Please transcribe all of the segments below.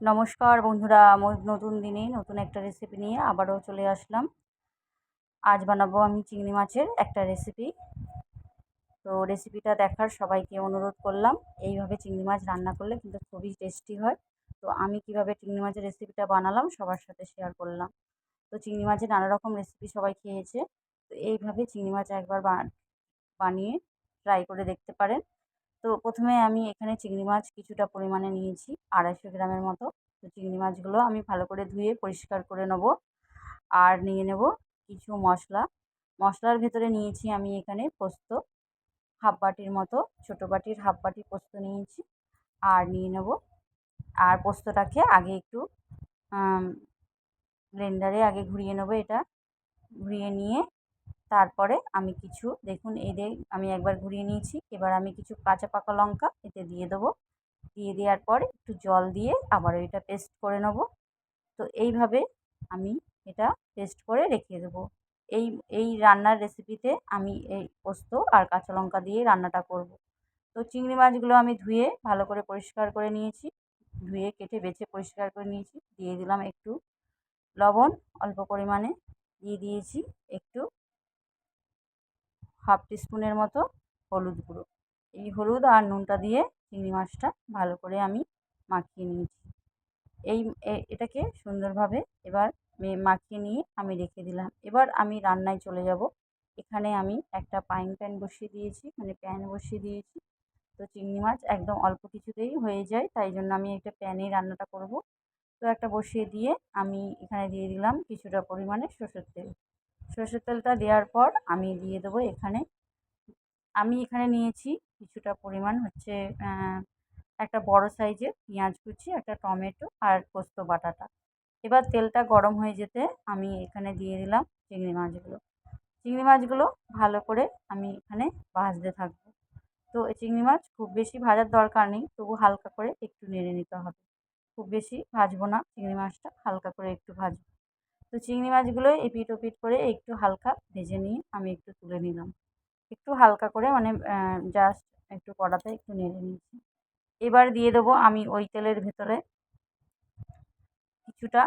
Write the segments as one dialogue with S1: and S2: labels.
S1: নমস্কার বন্ধুরা নতুন দিনে নতুন একটা রেসিপি নিয়ে আবারও চলে আসলাম। আজ বানাবো আমি চিংড়ি মাছের একটা রেসিপি তো রেসিপিটা দেখার সবাইকে অনুরোধ করলাম, এইভাবে চিংড়ি মাছ রান্না করলে কিন্তু খুবই টেস্টি হয়। তো আমি কীভাবে চিংড়ি মাছের রেসিপিটা বানালাম সবার সাথে শেয়ার করলাম। তো চিংড়ি মাছের নানা রকম রেসিপি সবাই খেয়েছে। তো এইভাবে চিংড়ি মাছ একবার বানিয়ে ট্রাই করে দেখতে পারেন। তো প্রথমে আমি এখানে চিংড়ি মাছ কিছুটা পরিমাণে নিয়েছি, আড়াইশো গ্রামের মতো। তো চিংড়ি মাছগুলো আমি ভালো করে ধুয়ে পরিষ্কার করে নেব আর নিয়ে নেব কিছু মশলা। মশলার ভেতরে নিয়েছি আমি এখানে পোস্ত, হাফ বাটির মতো, ছোটো বাটির হাফ বাটি পোস্ত নিয়েছি আর নিয়ে নেব। আর পোস্তটাকে আগে একটু ব্লেন্ডারে আগে ঘুরিয়ে নেব এটা। ঘুরিয়ে নিয়ে তারপরে আমি কিছু, দেখুন এই দিয়ে আমি একবার ঘুরিয়ে নিয়েছি, এবার আমি কিছু কাঁচা পাকা লঙ্কা এতে দিয়ে দেবো। দিয়ে দেওয়ার পর একটু জল দিয়ে আবার এটা পেস্ট করে নেব। তো এইভাবে আমি এটা পেস্ট করে রেখে দেবো। এই এই রান্নার রেসিপিতে আমি এই পোস্ত আর কাঁচা লঙ্কা দিয়ে রান্নাটা করব। তো চিংড়ি মাছগুলো আমি ধুয়ে ভালো করে পরিষ্কার করে নিয়েছি। ধুয়ে কেটে বেছে পরিষ্কার করে নিয়েছি। দিয়ে দিলাম একটু লবণ, অল্প পরিমাণে। দিয়ে দিয়েছি একটু হাফ টিস্পুনের মতো হলুদ গুঁড়ো। এই হলুদ আর নুনটা দিয়ে চিংড়ি মাছটা ভালো করে আমি মাখিয়ে নিয়েছি। এই এটাকে সুন্দরভাবে এবার মাখিয়ে নিয়ে আমি রেখে দিলাম। এবার আমি রান্নায় চলে যাব। এখানে আমি একটা পাইং প্যান বসিয়ে দিয়েছি মানে প্যান বসিয়ে দিয়েছি। তো চিংড়ি মাছ একদম অল্প কিছুতেই হয়ে যায়, তাই জন্য আমি একটা প্যানেই রান্নাটা করব। তো একটা বসিয়ে দিয়ে আমি এখানে দিয়ে দিলাম কিছুটা পরিমাণে সর্ষের তেল। সর্ষের তেলটা দেওয়ার পর আমি দিয়ে দেবো এখানে। আমি এখানে নিয়েছি কিছুটা পরিমাণ হচ্ছে একটা বড় সাইজের পেঁয়াজ কুচি, একটা টমেটো আর পোস্ত বাটাটা। এবার তেলটা গরম হয়ে যেতে আমি এখানে দিয়ে দিলাম চিংড়ি মাছগুলো। চিংড়ি মাছগুলো ভালো করে আমি এখানে ভাজতে থাকব। তো চিংড়ি মাছ খুব বেশি ভাজার দরকার নেই, তবু হালকা করে একটু নেড়ে নিতে হবে। খুব বেশি ভাজবো না, চিংড়ি মাছটা হালকা করে একটু ভাজবো। তো চিংড়ি মাছগুলো এপিট ওপিট করে একটু হালকা ভেজে নিয়ে আমি একটু তুলে নিলাম। একটু হালকা করে মানে জাস্ট একটু কড়াতে একটু নেড়ে নিয়েছি। এবার দিয়ে দেবো আমি ওই তেলের ভেতরে কিছুটা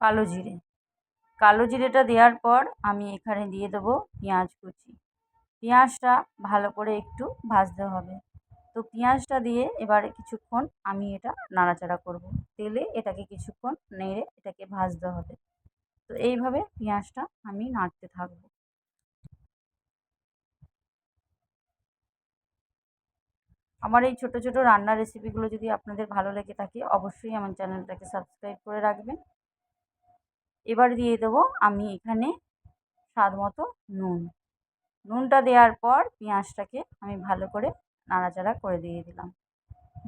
S1: কালো জিরে। কালো জিরেটা দেওয়ার পর আমি এখানে দিয়ে দেবো পেঁয়াজ কুচি। পেঁয়াজটা ভালো করে একটু ভাজতে হবে। তো পেঁয়াজটা দিয়ে এবারে কিছুক্ষণ আমি এটা নাড়াচাড়া করব। তেলে এটাকে কিছুক্ষণ নেড়ে এটাকে ভাজতে হবে। তো এইভাবে পেঁয়াজটা আমি নাড়তে থাকব। আমার এই ছোটো ছোটো রান্নার রেসিপিগুলো যদি আপনাদের ভালো লেগে থাকে, অবশ্যই আমার চ্যানেলটাকে সাবস্ক্রাইব করে রাখবেন। এবার দিয়ে দেবো আমি এখানে স্বাদ মতো নুন। নুনটা দেওয়ার পর পেঁয়াজটাকে আমি ভালো করে নাড়াচাড়া করে দিয়ে দিলাম।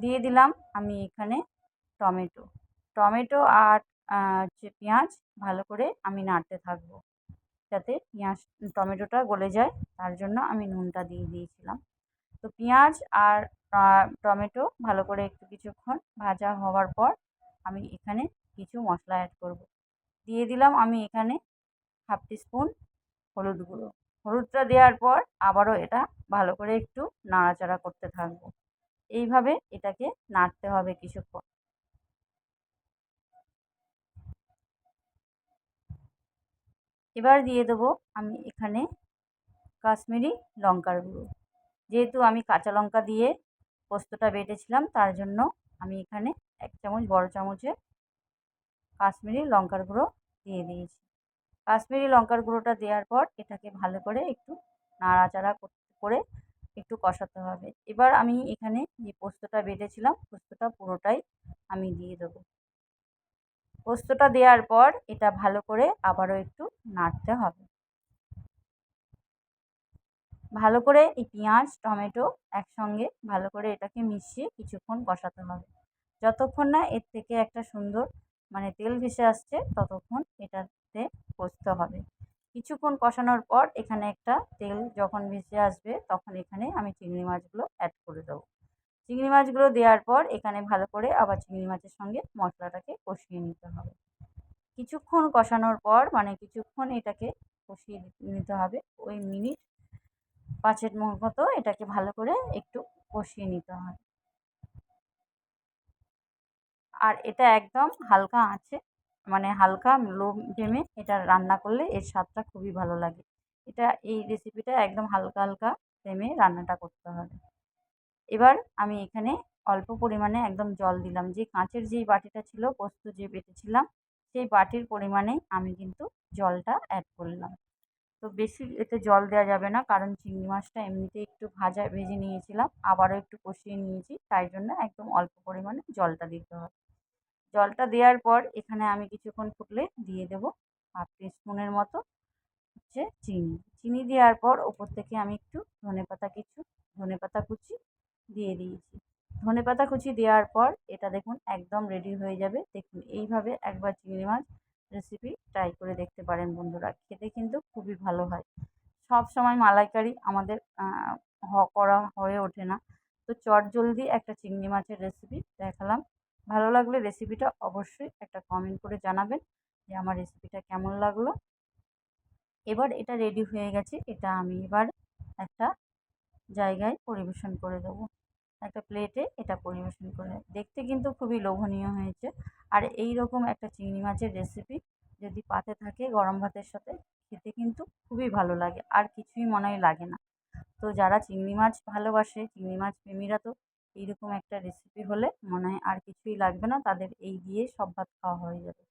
S1: দিয়ে দিলাম আমি এখানে টমেটো। টমেটো আর হচ্ছে পেঁয়াজ ভালো করে আমি নাড়তে থাকব। যাতে পেঁয়াজ, টমেটোটা গলে যায়, তার জন্য আমি নুনটা দিয়ে দিয়েছিলাম। তো পেঁয়াজ আর টমেটো ভালো করে একটু কিছুক্ষণ ভাজা হওয়ার পর আমি এখানে কিছু মশলা অ্যাড করব। দিয়ে দিলাম আমি এখানে হাফ টিস্পুন হলুদ গুঁড়ো। হলুদটা দেওয়ার পর আবারও এটা ভালো করে একটু নাড়াচাড়া করতে থাকব। এইভাবে এটাকে নাড়তে হবে কিছুক্ষণ। এবার দিয়ে দেবো আমি এখানে কাশ্মীরি লঙ্কার গুঁড়ো। যেহেতু আমি কাঁচা লঙ্কা দিয়ে পোস্তটা বেটেছিলাম, তার জন্য আমি এখানে এক চামচ বড় চামচে কাশ্মীরি লঙ্কার গুঁড়ো দিয়ে দিয়েছি। কাশ্মীরি লঙ্কার গুঁড়োটা দেওয়ার পর এটাকে ভালো করে একটু নাড়াচাড়া করে একটু কষাতে হবে। এবার আমি এখানে যে পোস্তটা বেটেছিলাম, পোস্তটা পুরোটাই আমি দিয়ে দেবো। পোস্তটা দেওয়ার পর এটা ভালো করে আবারও একটু নাড়তে হবে। ভালো করে এই পেঁয়াজ, টমেটো একসঙ্গে ভালো করে এটাকে মিশিয়ে কিছুক্ষণ কষাতে হবে। যতক্ষণ না এর থেকে একটা সুন্দর মানে তেল ভেসে আসছে, ততক্ষণ হবে কিছুক্ষণ কষানোর পর এখানে একটা তেল যখন ভেসে আসবে তখন এখানে আমি চিংড়ি মাছগুলো অ্যাড করে দেবো। চিংড়ি মাছগুলো দেওয়ার পর এখানে ভালো করে আবার চিংড়ি মাছের সঙ্গে মশলাটাকে কষিয়ে নিতে হবে। কিছুক্ষণ কষানোর পর মানে কিছুক্ষণ এটাকে কষিয়ে নিতে হবে। ওই মিনিট পাঁচের মতো এটাকে ভালো করে একটু কষিয়ে নিতে হয় আর এটা একদম হালকা আঁচে মানে হালকা লো ফ্লেমে এটা রান্না করলে এর স্বাদটা খুবই ভালো লাগে। এটা, এই রেসিপিটা একদম হালকা হালকা ফ্লেমে রান্নাটা করতে হবে। এবার আমি এখানে অল্প পরিমাণে একদম জল দিলাম। যে কাঁচের যেই বাটিটা ছিল, পোস্ত যে বেটেছিলাম, সেই বাটির পরিমাণেই আমি কিন্তু জলটা অ্যাড করলাম। তো বেশি এতে জল দেওয়া যাবে না, কারণ চিংড়ি মাছটা এমনিতেই একটু ভাজা ভেজে নিয়েছিলাম, আবারও একটু কষিয়ে নিয়েছি, তাই জন্য একদম অল্প পরিমাণে জলটা দিতে হবে। জলটা দেওয়ার পর এখানে আমি কিছুক্ষণ ফুটলে দিয়ে দেবো হাফ টিস্পুনের মতো হচ্ছে চিনি। চিনি দেওয়ার পর ওপর থেকে আমি একটু ধনেপাতা কিছু ধনেপাতা কুচি দিয়ে দিয়েছি। ধনেপাতা কুচি দেওয়ার পর এটা দেখুন একদম রেডি হয়ে যাবে। দেখুন এইভাবে একবার চিংড়ি মাছ রেসিপি ট্রাই করে দেখতে পারেন বন্ধুরা, খেতে কিন্তু খুবই ভালো হয়। সব সময় মালাইকারি আমাদের করা হয়ে ওঠে না। তো চট জলদি একটা চিংড়ি মাছের রেসিপি দেখালাম। ভালো লাগলে রেসিপিটা অবশ্যই একটা কমেন্ট করে জানাবেন যে আমার রেসিপিটা কেমন লাগল। এবার এটা রেডি হয়ে গেছে, এটা আমি এবার একটা জায়গায় পরিবেশন করে দেবো। একটা প্লেটে এটা পরিবেশন করে দেখতে কিন্তু খুবই লোভনীয় হয়েছে। আর এই রকম একটা চিংড়ি মাছের রেসিপি যদি পাতে থাকে গরম ভাতের সাথে, খেতে কিন্তু খুবই ভালো লাগে। আর কিছুই মনে হয় লাগে না। তো যারা চিংড়ি মাছ ভালোবাসে, চিংড়ি মাছ প্রেমীরা তো এইরকম একটা রেসিপি হলে মনে হয় আর কিছুই লাগবে না, তাদের এই দিয়ে সব ভাত খাওয়া হয়ে যাবে।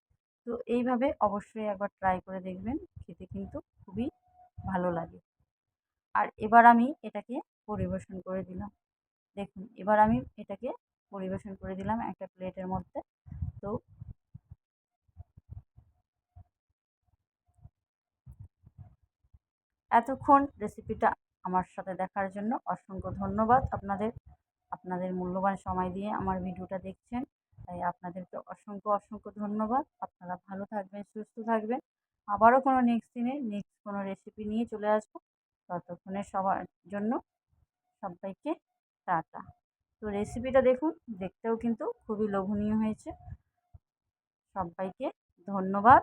S1: তো এইভাবে অবশ্যই একবার ট্রাই করে দেখবেন, খেতে কিন্তু খুবই ভালো লাগে। আর এবার আমি এটাকে পরিবেশন করে দিলাম। দেখুন, এবার আমি এটাকে পরিবেশন করে দিলাম একটা প্লেটের মধ্যে। তো এতক্ষণ রেসিপিটা আমার সাথে দেখার জন্য অসংখ্য ধন্যবাদ। আপনাদের আপনাদের মূল্যবান সময় দিয়ে আমার ভিডিওটা দেখছেন। তাই আপনাদেরকে অসংখ্য অসংখ্য ধন্যবাদ। আপনারা ভালো থাকবেন, সুস্থ থাকবেন। আবারও কোনো নেক্সট দিনে নেক্সট কোনো রেসিপি নিয়ে চলে আসব। ততক্ষণে সবার জন্য সবাইকে টাটা। তো রেসিপিটা দেখুন, দেখতেও কিন্তু খুবই লোভনীয় হয়েছে। সবাইকে ধন্যবাদ।